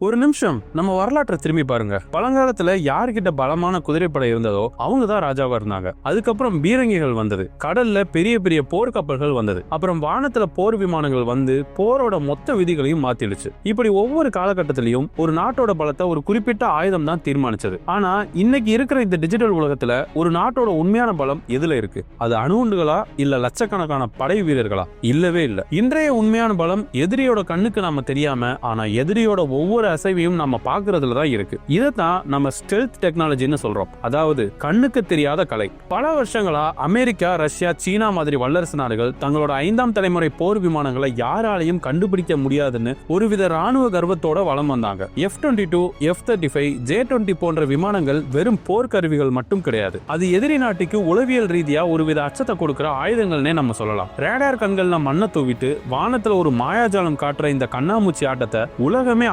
ஒரு நிமிஷம் நம்ம வரலாற்றை திரும்பி பாருங்க. பழங்காலத்துல யார்கிட்ட பலமான குதிரைப்படை இருந்ததோ அவங்க தான் ராஜாவா இருந்தாங்க. அதுக்கப்புறம் பீரங்கிகள் வந்தது. கடல்ல பெரிய பெரிய போர் கப்பல்கள் வந்தது. அப்புறம் வானத்துல போர் விமானங்கள் வந்து போரோட மொத்த விதிகளையும் மாத்திடுச்சு. இப்படி ஒவ்வொரு காலகட்டத்திலையும் ஒரு நாட்டோட பலத்தை ஒரு குறிப்பிட்ட ஆயுதம் தான் தீர்மானிச்சது. ஆனா இன்னைக்கு இருக்கிற இந்த டிஜிட்டல் உலகத்துல ஒரு நாட்டோட உண்மையான பலம் எதுல இருக்கு? அது அணுகுண்டுகளா இல்ல லட்சக்கணக்கான படை வீரர்களா? இல்லவே இல்ல. இன்றைய உண்மையான பலம் எதிரியோட கண்ணுக்கு நாம தெரியாம ஆனா எதிரியோட ஒவ்வொரு அசைவையும் நம்ம பார்க்கறதுல தான் இருக்கு. இதைத்தான் நம்ம ஸ்டெல்த் டெக்னாலஜின்னு சொல்றோம். அதாவது கண்ணுக்கு தெரியாத கலை. பல வருஷங்களா அமெரிக்கா ரஷ்யா சீனா மாதிரி வல்லரசு நாடுகள் தங்களோட ஐந்தாம் தலைமுறை போர் விமானங்களை யாராலையும் கண்டுபிடிக்க முடியாதுன்னு ஒருவித ராணுவ கர்வத்தோட வளம் வந்தாங்க. F twenty two F thirty five J twenty போன்ற விமானங்கள் வெறும் போர்க்கருவிகள் மட்டும் கிடையாது. அது எதிரி நாட்டுக்கு உளவியல் ரீதியா ஒருவித அச்சத்தை கொடுக்கிற ஆயுதங்கள்னே நம்ம சொல்லலாம். ரேடார் கண்கள்ல மண்ணை தூவிட்டு வானத்துல ஒரு மாயாஜாலம் காட்டுற இந்த கண்ணாமூச்சி ஆட்டத்தை உலகமே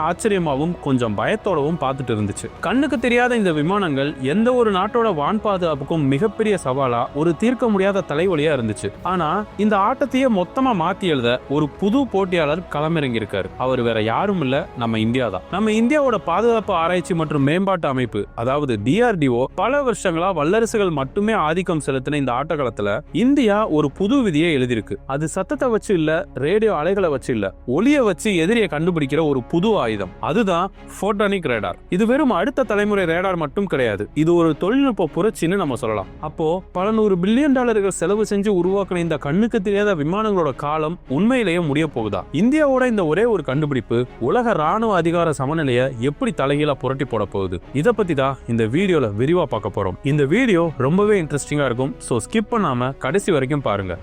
ஆச்சரியமாவும் கொஞ்சம் பயத்தோடவும் பார்த்துட்டு இருந்துச்சு. கண்ணுக்கு தெரியாத இந்த விமானங்கள் எந்த ஒரு நாட்டோட வான் பாதுகாப்புக்கும் மிகப்பெரிய சவாலா ஒரு தீர்க்க முடியாத தலைவலியா இருந்துச்சு. ஆனா இந்த ஆட்டத்தையே மொத்தமா மாத்தி எழுத ஒரு புது போட்டியாளர் களமிறங்கி இருக்காரு அவர் வேற யாரும் இல்ல நம்ம இந்தியா தான். நம்ம இந்தியாவோட பாதுகாப்பு ஆராய்ச்சி மற்றும் மேம்பாட்டு அமைப்பு அதாவது டிஆர்டிஓ பல வருஷங்களா வல்லரசுகள் மட்டுமே ஆதிக்கம் செலுத்தின இந்த ஆட்டக்காலத்துல இந்தியா ஒரு புது விதியை எழுதியிருக்கு. அது சத்தத்தை வச்சு இல்ல ரேடியோ அலைகளை வச்சு இல்ல ஒளிய வச்சு எதிரியை கண்டுபிடிக்கிற ஒரு புது ஆயுதம். அதுதான் போட்டானிக் ரேடார் இது வெறும் அடுத்த தலைமுறை ரேடார் மட்டும் கிடையாது. இது ஒரு தொழில்நுட்ப புரட்சின்னு நம்ம சொல்லலாம். அப்போ பல நூறு பில்லியன் டாலர்கள் செலவு செஞ்சு உருவாக்கின இந்த கண்ணுக்கு தெரியாத விமானங்களோட காலம் உண்மையிலேயே முடிய போகுதா? இந்தியாவோட இந்த ஒரே ஒரு கண்டுபிடிப்பு உலக ராணுவ அதிகார சமநிலையை எப்படி தலைகீழா புரட்டி போட போகுது? இதை பத்தி தான் இந்த வீடியோல விரிவா பார்க்க போறோம். இந்த வீடியோ ரொம்பவே இன்ட்ரெஸ்டிங்கா இருக்கும். ஸோ ஸ்கிப் பண்ணாம கடைசி வரைக்கும் பாருங்க.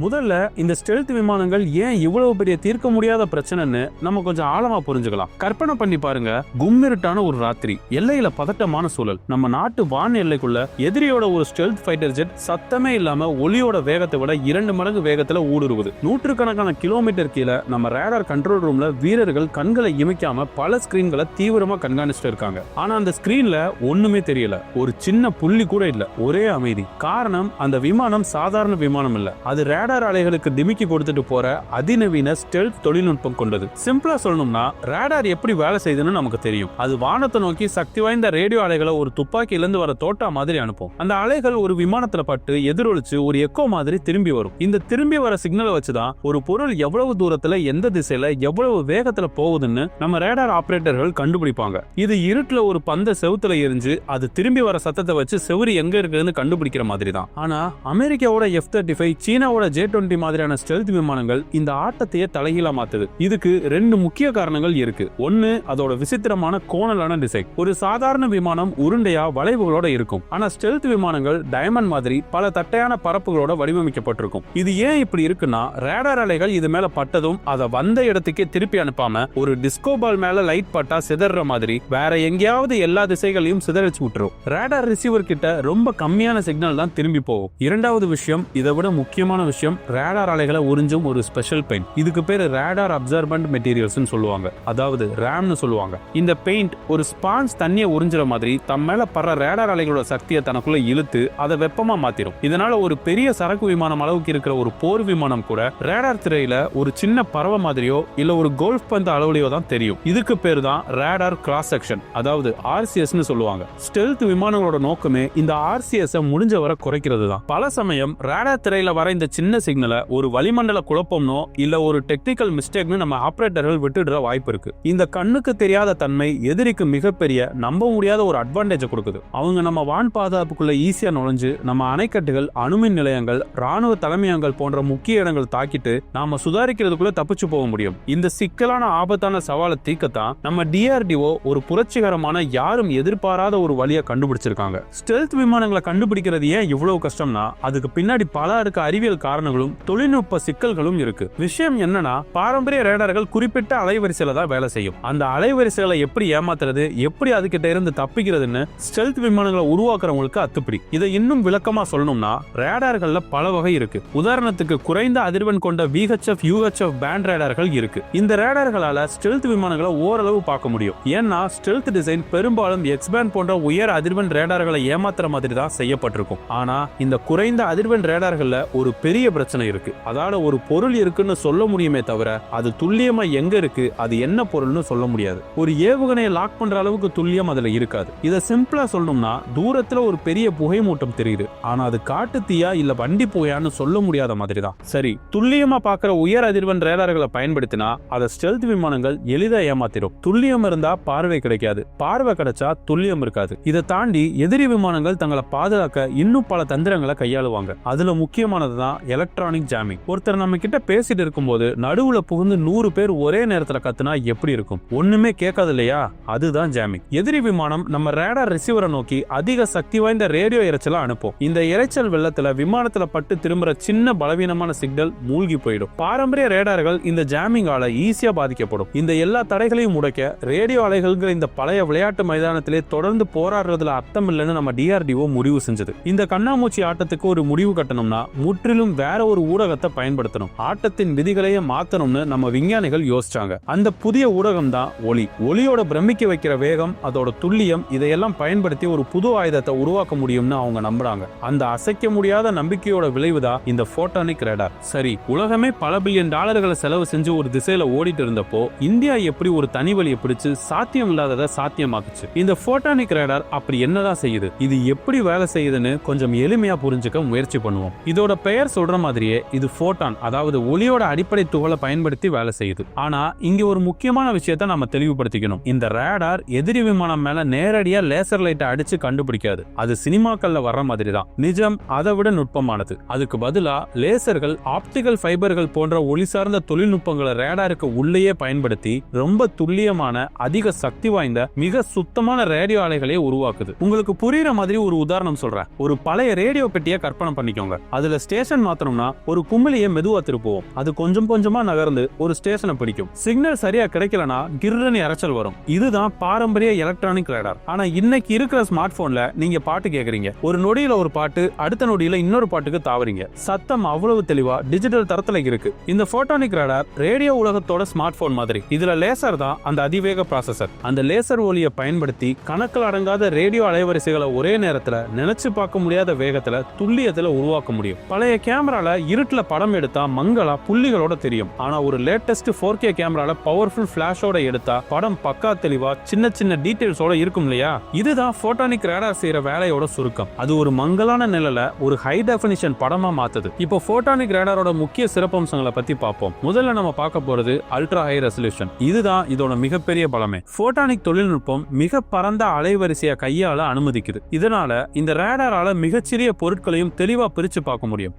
முதல்ல இந்த ஸ்டெல்த் விமானங்கள் ஏன் இவ்வளவு பெரிய தீர்க்க முடியாத பிரச்சனைன்னு நம்ம கொஞ்சம் ஆழமா புரிஞ்சுக்கலாம். கற்பனை பண்ணி பாருங்க கும்மிருட்டான ஒரு ராத்திரி எல்லையில பதட்டமான சூழல். நம்ம நாட்டு வான் எல்லைக்குள்ள எதிரியோட ஒரு ஸ்டெல்த் ஃபைட்டர் ஜெட் சத்தமே இல்லாம ஒளியோட வேகத்தை விட இரண்டு மடங்கு வேகத்துல ஊடுருவுது. நூற்றுக்கணக்கான கிலோமீட்டர் கீழே நம்ம ரேடார் கண்ட்ரோல் ரூம்ல வீரர்கள் கண்களை இமைக்காம பல ஸ்கிரீன்களை தீவிரமா கண்காணிச்சுட்டு இருக்காங்க. ஆனா அந்த ஸ்கிரீன்ல ஒண்ணுமே தெரியல. ஒரு சின்ன புள்ளி கூட இல்ல ஒரே அமைதி. காரணம் அந்த விமானம் சாதாரண விமானம் இல்ல. அது ரேடார் அலைகளுக்கு திமிக்கி கொடுத்துட்டு போற அதிநவீன ஸ்டெல்த் தொழில்நுட்பம் கொண்டது. சிம்பிளா சொல்லணும்னா ரேடார் எப்படி வேலை செய்யுதுன்னு நமக்கு தெரியும். அது வானத்தை நோக்கி சக்தி வாய்ந்த ரேடியோ அலைகளை ஒரு துப்பாக்கியில இருந்து வர தோட்டா மாதிரி அனுப்பும். அந்த அலைகள் ஒரு விமானத்துல பட்டு எதிரொலிச்சு ஒரு எக்கோ மாதிரி திரும்பி வரும். இந்த திரும்பி வர சிக்னலை வச்சுதான் ஒரு பொருள் எவ்வளவு தூரத்துல எந்த திசையில எவ்வளவு வேகத்துல போகுதுன்னு நம்ம ரேடார் ஆபரேட்டர்கள் கண்டுபிடிப்பாங்க. இது இருட்டுல ஒரு பந்த செவுத்துல எரிஞ்சு அது திரும்பி வர சத்தத்தை வச்சு செவரி எங்க இருக்குதுன்னு கண்டுபிடிக்கிற மாதிரி தான் ஆனா அமெரிக்காவோட எஃப் தேர்ட்டி ஃபைவ் சீனாவோட ஜே டுவெண்ட்டி மாதிரியான ஸ்டெல்த் விமானங்கள் இந்த ஆட்டத்தையே தலைகீழா மாத்துது. இதுக்கு ரெண்டு முக்கிய காரணங்கள் இருக்கு. ஒன்னு அதோட விசித்திரமான கோணலான டிசைன் ஒரு சாதாரண விமானம் உருண்டையா வளைவுகளோட இருக்கும். ஆனா ஸ்டெல்த் விமானங்கள் டயமண்ட் மாதிரி பல தட்டையான பரப்புகளோட வடிவமைக்கப்பட்டிருக்கும். இது ஏன் இப்படி இருக்குன்னா ரேடார் அலைகள் இது மேல பட்டதும் அதை வந்த இடத்துக்கே திருப்பி அனுப்பாம ஒரு டிஸ்கோ பால் மேல லைட் பட்டா சிதற மாதிரி வேற எங்கேயாவது எல்லா திசைகளையும் சிதறச்சு விட்டுரும். ரேடார் ரிசீவர் கிட்ட ரொம்ப கம்மியான சிக்னல் தான் திரும்பி போகும். இரண்டாவது விஷயம் இதை விட முக்கியமான விஷயம் ரேடார் அலைகளை உறிஞ்சும் ஒரு ஸ்பெஷல் பெயிண்ட் இதுக்கு பேர் ரேடார் அப்சர்பன்ட் மெட்டீரியல்ஸ் சொல்லுவாங்க. அதாவது ரேம்னு சொல்லுவாங்க. இந்த பெயிண்ட் ஒரு ஸ்பான்ஸ் தண்ணியை உறிஞ்சுற மாதிரி தம் மேல படுற ரேடார் அலைகளோட சக்தியை தனக்குள்ள இழுத்து அதை வெப்பமா மாத்திரும். இதனால ஒரு பெரிய சரக்கு விமானம் அளவுக்கு இருக்கிற ஒரு போர் விமானம் கூட ரேடார் திரையில ஒரு சின்ன பறவை மாதிரியோ இல்ல ஒரு கோல்ஃப் பந்து அளவுலையோ தான் தெரியும். இதுக்கு பேர் தான் ரேடார் கிராஸ் செக்ஷன் அதாவது ஆர்சிஎஸ் சொல்லுவாங்க. ஸ்டெல்த் விமானங்களோட நோக்கமே இந்த ஆர்சிஎஸ் முடிஞ்ச வரை குறைக்கிறது தான் பல சமயம் ரேடார் திரையில வர இந்த சின்ன சிக்னலை ஒரு வளிமண்டல குழப்பம்னோ இல்ல ஒரு டெக்னிக்கல் மிஸ்டேக்னு நம்ம ஆப்ரேட்டர்கள் விட்டுடுற வாய்ப்பு இருக்கு. இந்த கண்ணுக்கு தெரியாத தன்மை எதிரிக்கு மிகப்பெரிய நம்ப முடியாத ஒரு அட்வான்டேஜ் கொடுக்குது. அவங்க நம்ம வான் பாதுகாப்புக்குள்ள ஈஸியா நுழைஞ்சு நம்ம அணைக்கட்டுகள் அணுமின் நிலையங்கள் ராணுவ தலைமையங்கள் போன்ற முக்கிய இடங்கள் தாக்கிட்டு நாம சுதாரிக்கிறதுக்குள்ள தப்பிச்சு போக முடியும். இந்த சிக்கலான ஆபத்தான சவாலை தீர்க்கத்தான் நம்ம டிஆர்டிஓ ஒரு புரட்சிகரமான யாரும் எதிர்பாராத ஒரு வழியை கண்டுபிடிச்சிருக்காங்க. ஸ்டெல்த் விமானங்களை கண்டுபிடிக்கிறது ஏன் இவ்வளவு கஷ்டம்னா அதுக்கு பின்னாடி பல இருக்க அறிவியல் காரணங்களும் தொழில்நுட்ப சிக்கல்களும் இருக்கு. விஷயம் என்னன்னா பாரம்பரிய ரேடார்கள் குறிப்பிட்ட அலைவரிசையில தான் வேலை செய்யும். அந்த அலைவரிசைகளை எப்படி ஏமாத்துறது எப்படி அதுகிட்ட இருந்து தப்பிக்கிறதுன்னு ஸ்டெல்த் விமானங்களை உருவாக்குறவங்களுக்கு அத்துப்படி. இதை இன்னும் விளக்கமா சொல்லணும்னா ரேடார்கள்ல பல வகை இருக்கு. உதாரணத்துக்கு குறைந்த அதிர்வெண் கொண்ட விஹெச்எஃப் யூஹெச்எஃப் பேண்ட் ரேடார்கள் இருக்கு. இந்த ரேடார்களால ஸ்டெல்த் விமானங்களை ஓரளவு பார்க்க முடியும். ஏன்னா ஸ்டெல்த் டிசைன் பெரும்பாலும் எக்ஸ்பேண்ட் போன்ற உயர் அதிர்வெண் ரேடார்களை ஏமாத்துற மாதிரி தான் செய்யப்பட்டிருக்கும். ஆனா இந்த குறைந்த அதிர்வெண் ரேடார்கள்ல ஒரு பெரிய பிரச்சனை இருக்கு. அதால ஒரு பொருள் இருக்குன்னு சொல்ல முடியுமே தவிர அது துல்லியமா எங்க இருக்கு அது என்ன பொருள்னு சொல்ல முடியாது. ஒரு ஏவுகணையை லாக் பண்ற அளவுக்கு துல்லியம் அதுல இருக்காது. இதை சிம்பிளா சொல்லணும்னா தூரத்துல ஒரு பெரிய புகை மூட்டம் தெரியுது. ஆனா அது காட்டு தீயா இல்ல வண்டி புகையான்னு சொல்ல முடியாத மாதிரி தான் சரி துல்லியமா பாக்குற உயர் அதிர்வெண் ரேடார்களை பயன்படுத்தினா அதை ஸ்டெல்த் விமானங்கள் எளிதா ஏமாத்திரும். துல்லியம் இருந்தா பார்வை கிடைக்காது. பார்வை கிடைச்சா துல்லியம் இருக்காது. இதை தாண்டி எதிரி விமானங்கள் தங்களை பாதுகாக்க இன்னும் பல தந்திரங்களை கையாளுவாங்க. அதுல முக்கியமானது தான் எலக்ட்ரானிக் ஜாமிங் ஒருத்தர் நம்ம கிட்ட பேசிட்டு இருக்கும்போது நடுவுல புகுந்து நூறு பேர் ஒரே நேரத்துல கத்துனா எப்படி இருக்கும்? ஒண்ணுமே கேட்காது இல்லையா அதுதான் ஜாமிங் எதிரி விமானம் நம்ம ரேடார் ரிசீவரை நோக்கி அதிக சக்தி வாய்ந்த ரேடியோ இரைச்சலை அனுப்பும். இந்த இறைச்சல் வெள்ளத்துல விமானத்துல பட்டு திரும்புற சின்ன பலவீனமான சிக்னல் மூழ்கி போயிடும். பாரம்பரிய ரேடார்கள் இந்த ஜாமிங்கால ஈஸியா பாதிக்கப்படும். இந்த எல்லா தடைகளையும் உடைக்க ரேடியோ அலைகள்ங்கிற இந்த பழைய விளையாட்டு மைதானத்திலே தொடர்ந்து போராடுறதுல அர்த்தம் இல்லைன்னு நம்ம டிஆர்டிஓ முடிவு செஞ்சது. இந்த கண்ணாமூச்சி ஆட்டத்துக்கு ஒரு முடிவு கட்டணும்னா முற்றிலும் வேற வேற ஒரு ஊடகத்தை பயன்படுத்தணும். ஆட்டத்தின் விதிகளையே மாத்தணும்னு நம்ம விஞ்ஞானிகள் யோசிச்சாங்க. அந்த புதிய ஊடகம் தான் ஒளி. ஒளியோட பிரமிக்க வைக்கிற வேகம் அதோட துல்லியம் இதையெல்லாம் பயன்படுத்தி ஒரு புது ஆயுதத்தை உருவாக்க முடியும்னு அவங்க நம்புறாங்க. அந்த அசைக்க முடியாத நம்பிக்கையோட விளைவுதான் இந்த போட்டானிக் ரேடார் சரி உலகமே பல பில்லியன் டாலர்களை செலவு செஞ்சு ஒரு திசையில ஓடிட்டு இருந்தப்போ இந்தியா எப்படி ஒரு தனி வழியை பிடிச்சு சாத்தியம் இல்லாததை சாத்தியமாக்குச்சு. இந்த போட்டானிக் ரேடார் அப்படி என்னதான் செய்யுது? இது எப்படி வேலை செய்யுதுன்னு கொஞ்சம் எளிமையா புரிஞ்சுக்க முயற்சி பண்ணுவோம். இதோட பெயர் சொல்ற மாதிரியே இது ஃபோட்டான் அதாவது ஒளியோட அடிப்படை துகளை பயன்படுத்தி வேலை செய்யுது. ஆனா இங்க ஒரு முக்கியமான விஷயத்த நம்ம தெளிவுபடுத்திக்கணும். இந்த ரேடார் எதிரி விமானம் மேல நேரடியா லேசர் லைட்டை அடிச்சு கண்டுபிடிக்காது. அது சினிமாக்கள்ல வர்ற மாதிரி தான் நிஜம் அதை விட நுட்பமானது. அதுக்கு பதிலா லேசர்கள் ஆப்டிகல் ஃபைபர்கள் போன்ற ஒளி சார்ந்த தொழில்நுட்பங்களை ரேடாருக்கு உள்ளேயே பயன்படுத்தி ரொம்ப துல்லியமான அதிக சக்தி வாய்ந்த மிக சுத்தமான ரேடியோ அலைகளை உருவாக்குது. உங்களுக்கு புரியுற மாதிரி ஒரு உதாரணம் சொல்றேன். ஒரு பழைய ரேடியோ பெட்டியை கற்பனை பண்ணிக்கோங்க. அதுல ஸ்டேஷன் மாத்திரம் மாத்தணும்னா ஒரு குமிழியை மெதுவா திருப்புவோம். அது கொஞ்சம் கொஞ்சமா நகர்ந்து ஒரு ஸ்டேஷனை பிடிக்கும். சிக்னல் சரியா கிடைக்கலனா கிர்ரன்னு இரைச்சல் வரும். இதுதான் பாரம்பரிய எலக்ட்ரானிக் ரேடார் ஆனா இன்னைக்கு இருக்கிற ஸ்மார்ட் போன்ல நீங்க பாட்டு கேக்குறீங்க. ஒரு நொடியில ஒரு பாட்டு அடுத்த நொடியில இன்னொரு பாட்டுக்கு தாவறீங்க. சத்தம் அவ்வளவு தெளிவா டிஜிட்டல் தரத்துல இருக்கு. இந்த போட்டானிக் ரேடார் ரேடியோ உலகத்தோட ஸ்மார்ட் போன் மாதிரி. இதுல லேசர் தான் அந்த அதிவேக ப்ராசஸர் அந்த லேசர் ஒலியை பயன்படுத்தி கணக்கில் அடங்காத ரேடியோ அலைவரிசைகளை ஒரே நேரத்துல நினைச்சு பார்க்க முடியாத வேகத்துல துல்லியத்துல உருவாக்க முடியும். பழைய கேமரா கேமரால இருட்டில் படம் எடுத்தா மங்களா புள்ளிகளோட தெரியும். ஆனா ஒரு லேட்டஸ்ட் ஃபோர் கே கேமரால பவர்ஃபுல் பிளாஷோட எடுத்தா படம் பக்கா தெளிவா சின்ன சின்ன டீடைல்ஸோட இருக்கும் இல்லையா? இதுதான் போட்டானிக் ரேடார் செய்யற வேலையோட சுருக்கம். அது ஒரு மங்கலான நிலையில ஒரு ஹை டெஃபினிஷன் படமா மாத்துது. இப்போ போட்டானிக் ரேடாரோட முக்கிய சிறப்பம்சங்களை பத்தி பார்ப்போம். முதல்ல நம்ம பார்க்க போறது அல்ட்ரா ஹை ரெசல்யூஷன் இதுதான் இதோட மிகப்பெரிய பலமே. போட்டானிக் தொழில்நுட்பம் மிக பரந்த அலைவரிசையை கையால அனுமதிக்குது. இதனால இந்த ரேடாரால மிகச்சிறிய பொருட்களையும் தெளிவா பிரிச்சு பார்க்க முடியும்.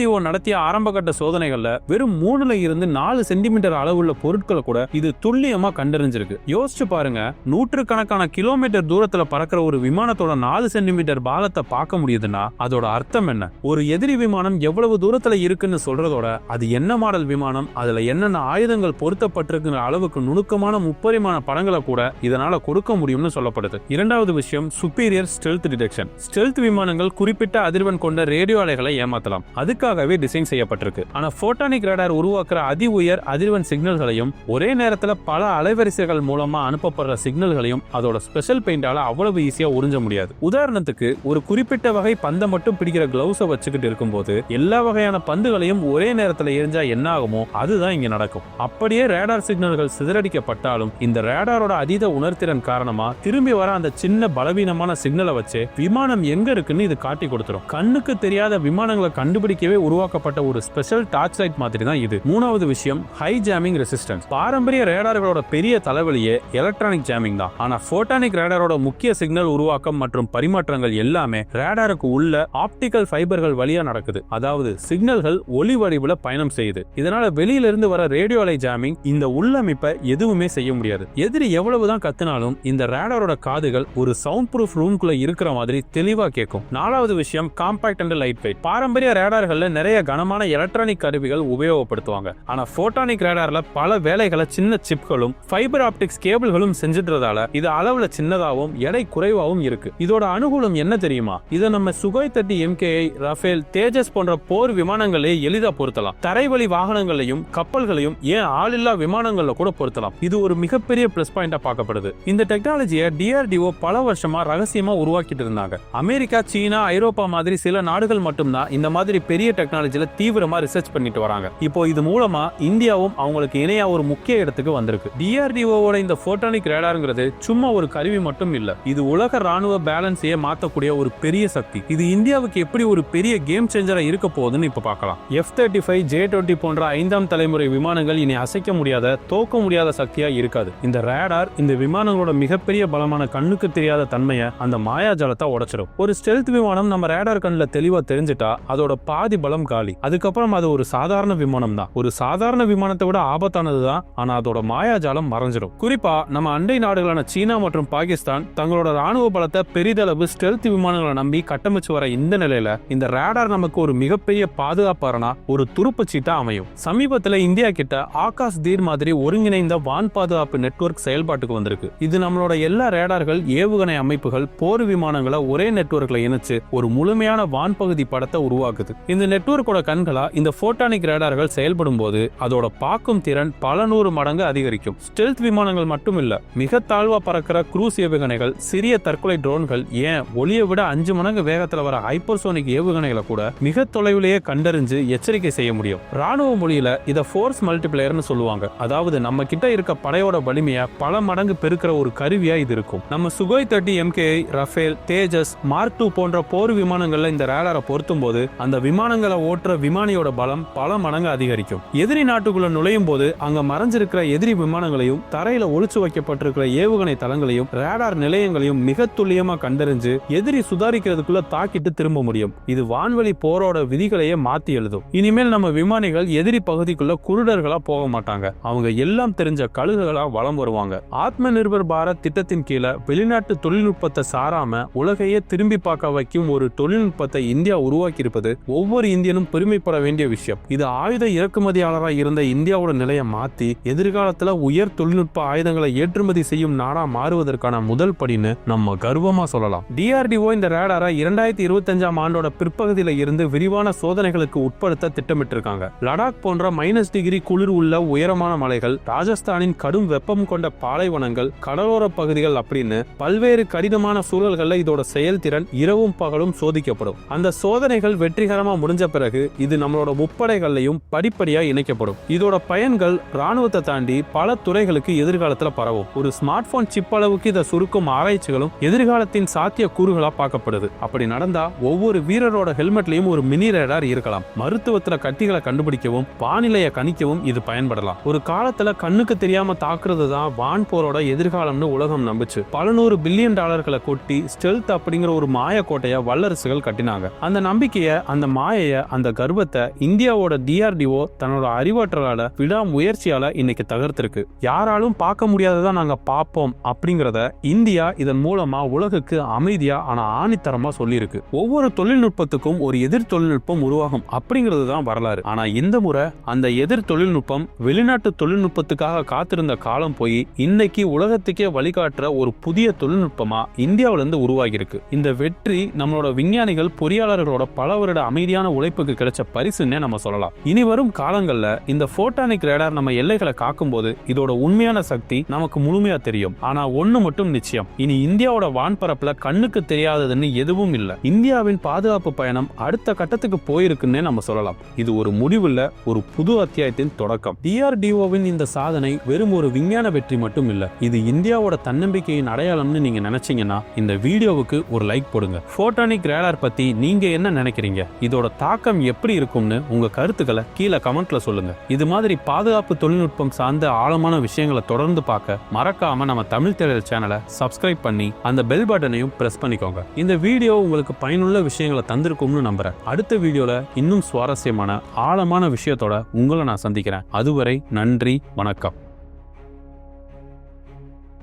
டிஆர்டிஓ நடத்திய ஆரம்பகட்ட சோதனைகள்ல வெறும் மூணுல இருந்து நாலு சென்டிமீட்டர் அளவுள்ள பொருட்களை கூட இது துல்லியமா கண்டறிஞ்சிருக்கு. யோசிச்சு பாருங்க நூற்றுக்கணக்கான கிலோமீட்டர் தூரத்துல பறக்கிற ஒரு விமானத்தோட நாலு சென்டிமீட்டர் பாகத்தை பார்க்க முடியுதுன்னா அதோட அர்த்தம் என்ன? ஒரு எதிரி விமானம் எவ்வளவு தூரத்துல இருக்குன்னு சொல்றதோட அது என்ன மாடல் விமானம் அதுல என்னென்ன ஆயுதங்கள் பொருத்தப்பட்டிருக்கிற அளவுக்கு நுணுக்கமான முப்பரிமாண படங்களை கூட இதனால கொடுக்க முடியும்னு சொல்லப்படுது. இரண்டாவது விஷயம் சுப்பீரியர் ஸ்டெல்த் டிடெக்ஷன் ஸ்டெல்த் விமானங்கள் குறிப்பிட்ட அதிர்வெண் கொண்ட ரேடியோ அலைகளை ஏமாத்தலாம். இதற்காகவே டிசைன் செய்யப்பட்டிருக்கு. ஆனா போட்டானிக் ரேடார் உருவாக்குற அதி உயர் அதிர்வெண் சிக்னல்களையும் ஒரே நேரத்துல பல அலைவரிசைகள் மூலமா அனுப்பப்படுற சிக்னல்களையும் அதோட ஸ்பெஷல் பெயிண்டால அவ்வளவு ஈஸியா உறிஞ்ச முடியாது. உதாரணத்துக்கு ஒரு குறிப்பிட்ட வகை பந்தை மட்டும் பிடிக்கிற கிளவுஸை வச்சுக்கிட்டு இருக்கும்போது எல்லா வகையான பந்துகளையும் ஒரே நேரத்துல எரிஞ்சா என்ன ஆகுமோ அதுதான் இங்க நடக்கும். அப்படியே ரேடார் சிக்னல்கள் சிதறடிக்கப்பட்டாலும் இந்த ரேடாரோட அதீத உணர்திறன் காரணமா திரும்பி வர அந்த சின்ன பலவீனமான சிக்னலை வச்சு விமானம் எங்க இருக்குன்னு இது காட்டி கொடுத்துரும். கண்ணுக்கு தெரியாத விமானங்களை கண்டுபிடிக்கவே உருவாக்கப்பட்ட ஒரு ஸ்பெஷல் டார்ச் லைட் மாதிரி தான் இது. மூணாவது விஷயம் ஹை ஜாமிங் ரெசிஸ்டன்ஸ் பாரம்பரிய ரேடார்களோட பெரிய தலைவலியே எலக்ட்ரானிக் ஜாமிங் தான். ஆனா போட்டானிக் ரேடாரோட முக்கிய சிக்னல் உருவாக்கம் மற்றும் பரிமாற்றங்கள் எல்லாமே ரேடாருக்கு உள்ள ஆப்டிக்கல் ஃபைபர்கள் வழியா நடக்குது. அதாவது சிக்னல்கள் ஒளி வடிவுல பயணம் செய்யுது. இதனால வெளியில இருந்து வர ரேடியோ அலை ஜாமிங் இந்த உள்ளமைப்பை எதுவுமே செய்ய முடியாது. எதிரி எவ்வளவுதான் கத்தினாலும் இந்த ரேடாரோட காதுகள் ஒரு சவுண்ட் ப்ரூஃப் ரூம்குள்ள இருக்கிற மாதிரி தெளிவா கேட்கும் நாலாவது விஷயம் காம்பாக்ட் அண்ட் லைட் வெயிட் பாரம்பரிய ரேடார்கள் ரேடார்கள்ல நிறைய கனமான எலக்ட்ரானிக் கருவிகள் உபயோகப்படுத்துவாங்க. ஆனா போட்டானிக் ரேடார்ல பல வேலைகளை சின்ன சிப்களும் ஃபைபர் ஆப்டிக்ஸ் கேபிள்களும் செஞ்சிடுறதால இது அளவுல சின்னதாகவும் எடை குறைவாகவும் இருக்கு. இதோட அனுகூலம் என்ன தெரியுமா? இதை நம்ம சுகோய் தட்டி எம்கேஐ ரஃபேல் தேஜஸ் போன்ற போர் விமானங்களே எளிதா பொருத்தலாம். தரைவழி வாகனங்களையும் கப்பல்களையும் ஏன் ஆளில்லா விமானங்கள்ல கூட பொருத்தலாம்? இது ஒரு மிகப்பெரிய பிளஸ் பாயிண்டா பார்க்கப்படுது. இந்த டெக்னாலஜியை டிஆர்டிஓ பல வருஷமா ரகசியமா உருவாக்கிட்டு இருந்தாங்க. அமெரிக்கா சீனா ஐரோப்பா மாதிரி சில நாடுகள் மட்டும்தான் இந்த மாதிரி பெரிய புதிய டெக்னாலஜில தீவிரமா ரிசர்ச் பண்ணிட்டு வராங்க. இப்போ இது மூலமா இந்தியாவும் அவங்களுக்கு இணையா ஒரு முக்கிய இடத்துக்கு வந்திருக்கு. டிஆர்டிஓவோட இந்த போட்டானிக் ரேடாருங்கிறது சும்மா ஒரு கருவி மட்டும் இல்ல. இது உலக ராணுவ பேலன்ஸையே மாத்தக்கூடிய ஒரு பெரிய சக்தி. இது இந்தியாவுக்கு எப்படி ஒரு பெரிய கேம் சேஞ்சரா இருக்க போகுதுன்னு இப்ப பார்க்கலாம். F thirty five J twenty போன்ற ஐந்தாம் தலைமுறை விமானங்கள் இனி அசைக்க முடியாத தோக்க முடியாத சக்தியா இருக்காது. இந்த ரேடார் இந்த விமானங்களோட மிகப்பெரிய பலமான கண்ணுக்கு தெரியாத தன்மையை அந்த மாயாஜாலத்தை உடைச்சிடும் ஒரு ஸ்டெல்த் விமானம் நம்ம ரேடார் கண்ணில் தெளிவா தெரிஞ்சுட்டா அதோட பாதி பலம் காலி. அதுக்கப்புறம் அது ஒரு சாதாரண விமானம் தான். ஒரு சாதாரண விமானத்தை விட ஆபத்தானது தான். ஆனா அதோட மாயாஜாலம் மறைஞ்சிடும் குறிப்பா நம்ம அண்டை நாடுகளான சீனா மற்றும் பாகிஸ்தான் தங்களோட ராணுவ பலத்தை பெரிதளவு ஸ்டெல்த் விமானங்களை நம்பி கட்டமைச்சு வர இந்த நிலையில இந்த ரேடார் நமக்கு ஒரு மிகப்பெரிய பாதுகாப்பாரனா ஒரு துருப்பு சீட்டா அமையும். சமீபத்துல இந்தியா கிட்ட ஆகாஷ் தீர் மாதிரி ஒருங்கிணைந்த வான் பாதுகாப்பு நெட்வொர்க் செயல்பாட்டுக்கு வந்திருக்கு. இது நம்மளோட எல்லா ரேடார்கள் ஏவுகணை அமைப்புகள் போர் விமானங்களை ஒரே நெட்வொர்க்ல இணைச்சு ஒரு முழுமையான வான்பகுதி படத்தை உருவாக்குது. இந்த நெட்வொர்க்கோட கண்களா இந்த போட்டானிக் ரேடார்கள் செயல்படும் போது அதோட பாக்கும் திறன் பல நூறு மடங்கு அதிகரிக்கும். ஸ்டெல்த் விமானங்கள் மட்டும் இல்ல மிக தாழ்வா பறக்கிற குரூஸ் ஏவுகணைகள் சிறிய தற்கொலை ட்ரோன்கள் ஏன் ஒளியை விட அஞ்சு மடங்கு வேகத்துல வர ஹைப்பர்சோனிக் ஏவுகணைகளை கூட மிக தொலைவிலேயே கண்டறிஞ்சு எச்சரிக்கை செய்ய முடியும். ராணுவ மொழியில இத ஃபோர்ஸ் மல்டிபிளேயர்னு சொல்லுவாங்க. அதாவது நம்ம கிட்ட இருக்க படையோட வலிமையை பல மடங்கு பெருக்கிற ஒரு கருவியா இது இருக்கும். நம்ம Sukhoi thirty MK Rafale Tejas mark two போன்ற போர் விமானங்கள்ல இந்த ரேடாரை பொருத்தும் போது அந்த விமானங்கள் விமானங்களை ஓட்டுற விமானியோட பலம் பல மடங்கு அதிகரிக்கும். எதிரி நாட்டுக்குள்ள நுழையும் போது அங்க மறைஞ்சிருக்கிற எதிரி விமானங்களையும் தரையில ஒழிச்சு வைக்கப்பட்டிருக்கிற ஏவுகணை தளங்களையும் ரேடார் நிலையங்களையும் மிக துல்லியமா கண்டறிஞ்சு எதிரி சுதாரிக்கிறதுக்குள்ள தாக்கிட்டு திரும்ப முடியும். இது வான்வழி போரோட விதிகளையே மாத்தி எழுதும். இனிமேல் நம்ம விமானிகள் எதிரி பகுதிக்குள்ள குருடர்களா போக மாட்டாங்க. அவங்க எல்லாம் தெரிஞ்ச கழுகுகளா வளம் வருவாங்க. ஆத்ம நிர்பர் பாரத் திட்டத்தின் கீழே வெளிநாட்டு தொழில்நுட்பத்தை சாராம உலகையே திரும்பி பார்க்க வைக்கும் ஒரு தொழில்நுட்பத்தை இந்தியா உருவாக்கி இருப்பது ஒவ்வொரு இந்தியனும் பெருமைப்பட வேண்டிய விஷயம். இது ஆயுத இறக்குமதியாளராக இருந்த இந்தியாவோட நிலையை மாத்தி எதிர்காலத்துல உயர் தொழில்நுட்ப ஆயுதங்களை ஏற்றுமதி செய்யும் நாடா மாறுவதற்கான முதல் படின்னு நம்ம கர்வமா சொல்லலாம். டிஆர்டிஓ இந்த ரேடாரை இரண்டாயிரத்தி இருபத்தஞ்சாம் ஆண்டோட பிற்பகுதியில இருந்து விரிவான சோதனைகளுக்கு உட்படுத்த திட்டமிட்டிருக்காங்க. லடாக் போன்ற மைனஸ் டிகிரி குளிர் உள்ள உயரமான மலைகள் ராஜஸ்தானின் கடும் வெப்பம் கொண்ட பாலைவனங்கள் கடலோர பகுதிகள் அப்படின்னு பல்வேறு கடினமான சூழல்கள்ல இதோட செயல்திறன் இரவும் பகலும் சோதிக்கப்படும். அந்த சோதனைகள் வெற்றிகரமா முடிஞ்ச பிறகு இது நம்மளோட முப்படைகள்லையும் படிப்படியாக இணைக்கப்படும். இதோட பயன்கள் ராணுவத்தை தாண்டி பல துறைகளுக்கு எதிர்காலத்தில் பரவும். ஒரு ஸ்மார்ட் போன் சிப் அளவுக்கு இதை சுருக்கும் ஆராய்ச்சிகளும் எதிர்காலத்தின் சாத்திய கூறுகளாக பார்க்கப்படுது. அப்படி நடந்தா ஒவ்வொரு வீரரோட ஹெல்மெட்லையும் ஒரு மினி ரேடார் இருக்கலாம். மருத்துவத்தில் கட்டிகளை கண்டுபிடிக்கவும் வானிலையை கணிக்கவும் இது பயன்படலாம். ஒரு காலத்தில் கண்ணுக்கு தெரியாம தாக்குறது தான் வான் போரோட எதிர்காலம்னு உலகம் நம்பிச்சு. பல நூறு பில்லியன் டாலர்களை கொட்டி ஸ்டெல்த் அப்படிங்கிற ஒரு மாய கோட்டையை வல்லரசுகள் கட்டினாங்க. அந்த நம்பிக்கையை அந்த மாய மாயைய அந்த கர்வத்தை இந்தியாவோட டிஆர்டிஓ தன்னோட அறிவாற்றலால விடா முயற்சியால இன்னைக்கு தகர்த்திருக்கு. யாராலும் பார்க்க முடியாததான் நாங்க பார்ப்போம் அப்படிங்கறத இந்தியா இதன் மூலமா உலகுக்கு அமைதியா ஆனா ஆணித்தரமா சொல்லியிருக்கு. ஒவ்வொரு தொழில்நுட்பத்துக்கும் ஒரு எதிர் தொழில்நுட்பம் உருவாகும் அப்படிங்கிறது தான் வரலாறு. ஆனா இந்த முறை அந்த எதிர் தொழில்நுட்பம் வெளிநாட்டு தொழில்நுட்பத்துக்காக காத்திருந்த காலம் போய் இன்னைக்கு உலகத்துக்கே வழிகாட்டுற ஒரு புதிய தொழில்நுட்பமா இந்தியாவிலிருந்து உருவாகியிருக்கு. உருவாகி இருக்கு இந்த வெற்றி நம்மளோட விஞ்ஞானிகள் பொறியாளர்களோட பல வருட அமைதியான உழைப்புக்கு கிடைச்ச பரிசுன்னே நம்ம சொல்லலாம். இனி வரும் காலங்கள்ல இந்த போட்டானிக் ரேடார் நம்ம எல்லைகளை காக்கும் போது இதோட உண்மையான சக்தி நமக்கு முழுமையா தெரியும். ஆனா ஒண்ணு மட்டும் நிச்சயம். இனி இந்தியாவோட வான்பரப்புல கண்ணுக்கு தெரியாததுன்னு எதுவும் இல்ல. இந்தியாவின் பாதுகாப்பு பயணம் அடுத்த கட்டத்துக்கு போயிருக்குன்னே நம்ம சொல்லலாம். இது ஒரு முடிவுல ஒரு புது அத்தியாயத்தின் தொடக்கம். டிஆர்டிஓவின் இந்த சாதனை வெறும் ஒரு விஞ்ஞான வெற்றி மட்டும் இல்ல இது இந்தியாவோட தன்னம்பிக்கையின் அடையாளம்னு நீங்க நினைச்சீங்கன்னா இந்த வீடியோவுக்கு ஒரு லைக் போடுங்க. போட்டானிக் ரேடார் பத்தி நீங்க என்ன நினைக்கிறீங்க? இதோட தாக்கம் எப்படி இருக்கும்னு உங்கள் கருத்துக்களை கீழே கமெண்ட்ல சொல்லுங்க. இது மாதிரி பாதுகாப்பு தொழில்நுட்பம் சார்ந்த ஆழமான விஷயங்களை தொடர்ந்து பார்க்க மறக்காம நம்ம தமிழ் தேடல் சேனலை சப்ஸ்கிரைப் பண்ணி அந்த பெல் பட்டனையும் ப்ரெஸ் பண்ணிக்கோங்க. இந்த வீடியோ உங்களுக்கு பயனுள்ள விஷயங்களை தந்திருக்கும்னு நம்புறேன். அடுத்த வீடியோல இன்னும் சுவாரஸ்யமான ஆழமான விஷயத்தோட உங்களை நான் சந்திக்கிறேன். அதுவரை நன்றி வணக்கம்.